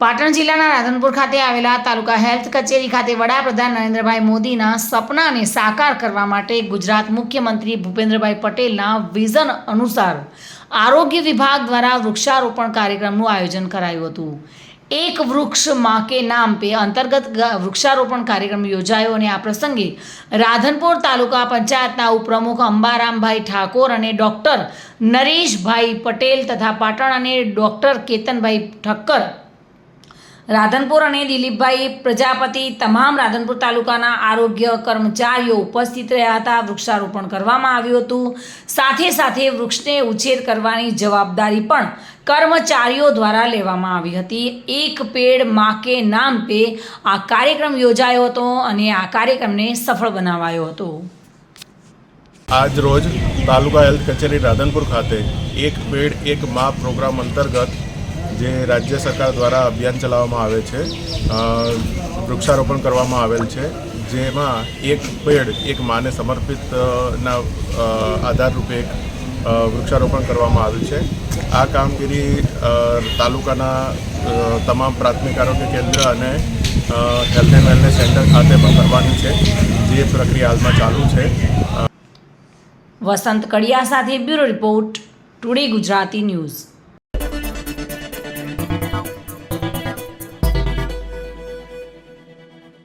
પાટણ જિલ્લાના રાધનપુર ખાતે આવેલા તાલુકા હેલ્થ કચેરી ખાતે વડાપ્રધાન નરેન્દ્રભાઈ મોદીના સપનાને સાકાર કરવા માટે ગુજરાત મુખ્યમંત્રી ભૂપેન્દ્રભાઈ પટેલના વિઝન અનુસાર આરોગ્ય વિભાગ દ્વારા વૃક્ષારોપણ કાર્યક્રમનું આયોજન કરાયું હતું. એક વૃક્ષમાં કે નામ પે અંતર્ગત વૃક્ષારોપણ કાર્યક્રમ યોજાયો અને આ પ્રસંગે રાધનપુર તાલુકા પંચાયતના ઉપપ્રમુખ અંબારામભાઈ ઠાકોર અને ડૉક્ટર નરેશભાઈ પટેલ તથા પાટણ અને ડૉક્ટર કેતનભાઈ ઠક્કર રાધનપુર અને દિલીપભાઈ પ્રજાપતિ તમામ રાધનપુર તાલુકાના આરોગ્ય કર્મચારીઓ ઉપસ્થિત રહ્યા હતા. વૃક્ષારોપણ કરવામાં આવ્યું હતું. સાથે સાથે વૃક્ષને ઉછેર કરવાની જવાબદારી પણ કર્મચારીઓ દ્વારા લેવામાં આવી હતી. એક પેડમાં કે નામ પે આ કાર્યક્રમ યોજાયો હતો અને આ કાર્યક્રમને સફળ બનાવાયો હતો. આજ રોજ તાલુકા હેલ્થ કચેરી રાધનપુર ખાતે એક પેડ, એક મા પ્રોગ્રામ અંતર્ગત જે રાજ્ય સરકાર દ્વારા અભિયાન ચલાવવામાં આવે છે વૃક્ષારોપણ કરવામાં આવેલ છે, જેમાં એક પેડ, એક માને સમર્પિત ના આધારરૂપે એક વૃક્ષારોપણ કરવામાં આવ્યું છે. આ કામગીરી તાલુકાના તમામ પ્રાથમિક આરોગ્ય કેન્દ્ર અને હેલ્થ એન્ડ વેલનેસ સેન્ટર ખાતે પણ કરવાની છે, જે પ્રક્રિયા હાલમાં ચાલુ છે. વસંત કડિયા સાથે bureau report, today Gujarati news.